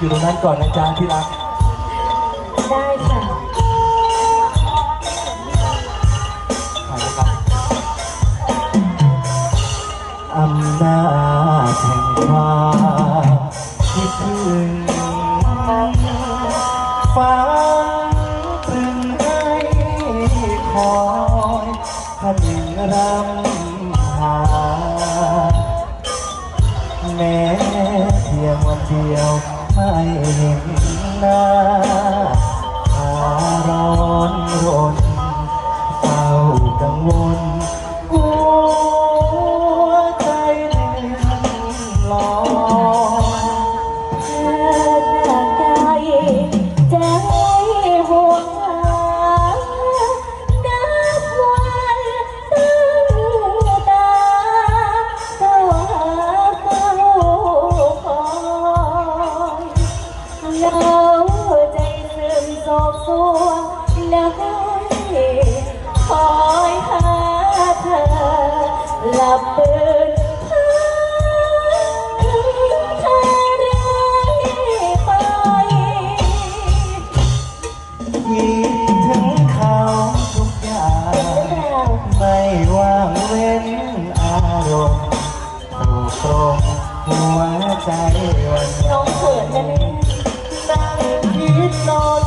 อยู่ตรงนั้นก่อนนะจ๊ะที่รัก แล้วใจซึมโศกสวแล้วคอยหาเธอหลับเธอเธอเรื่อยไปคิดถึงเขาทุกอย่าง ไม่ว่างเว้นอารมณ์ตรงหัวใจวันน้องเขินนะเนี่ยนั่ง คิ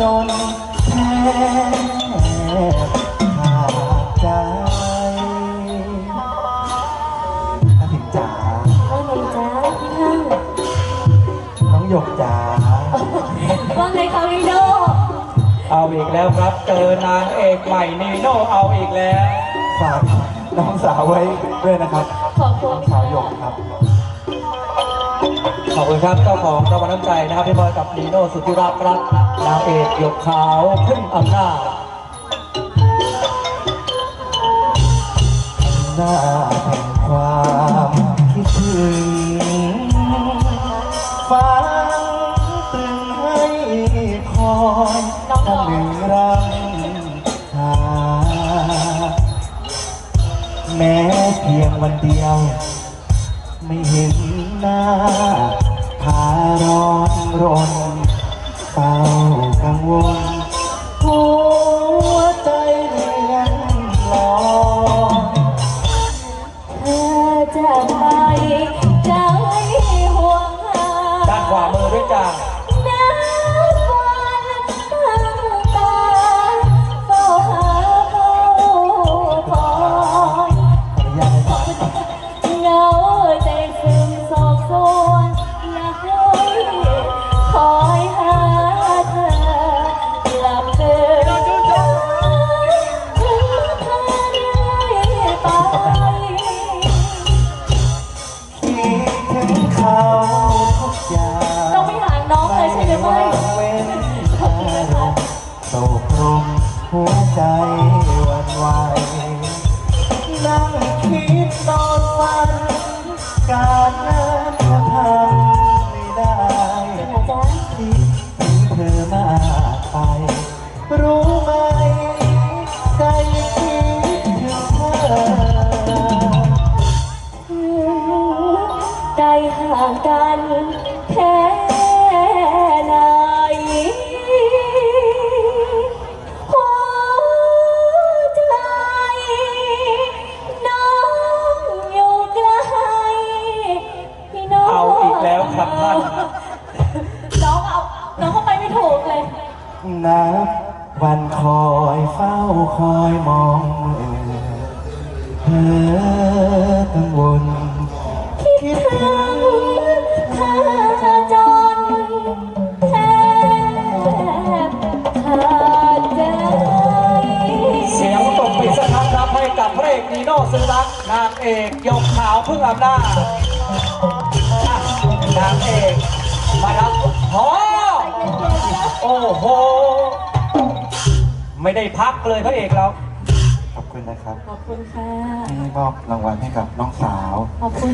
จนแทบขาดใจถ้าถึงจ๋าว่าไงจ๊ะพี่ข้างน้องหยกจ๋าว่าไงคะพี่โดเอาอีกแล้วครับเจอนางเอกใหม่นีโน่เอาอีกแล้ว ฝากน้องสาวไว้ด้วยนะครับ ขอบคุณน้องสาวหยกครับ ขอบคุณครับเจ้าของรางวัลน้ำใจนะครับพี่บอยกับนีโน่สุธิรักษ์ครับนางเอกหยกขาวขึ้นอำนาจหน้าแห่งความคิดถึงฟ้าตรึงให้คอยตั้งหนึ่งรังหาแม้เพียงวันเดียว ไม่เห็นหน้า อน โศกรมหัวใจวันไหวนั่งคิดนอนฝันการงานก็ทำไม่ได้นะจ๊ะคิดถึงเธอมากไป รู้ไหมใจคิดถึงเธอใจห่างกันแค่ไหน น้องเอา น้องเข้าไปไม่ถูกเลย นับวันคอยเฝ้าคอยมองเธอกังวลคิดถึงเธอจนแทบขาดใเสียงตกปสักพักรับให้กัพระกนีโน่ซรักนางเอกยกขาวเพิ่งอำนาจนางเอกมารับ พอโอ้โห ไม่ได้พักเลยพระเอกเรา ขอบคุณนะครับขอบคุณค่ะ ที่มอบรางวัลให้กับน้องสาว ขอบคุณ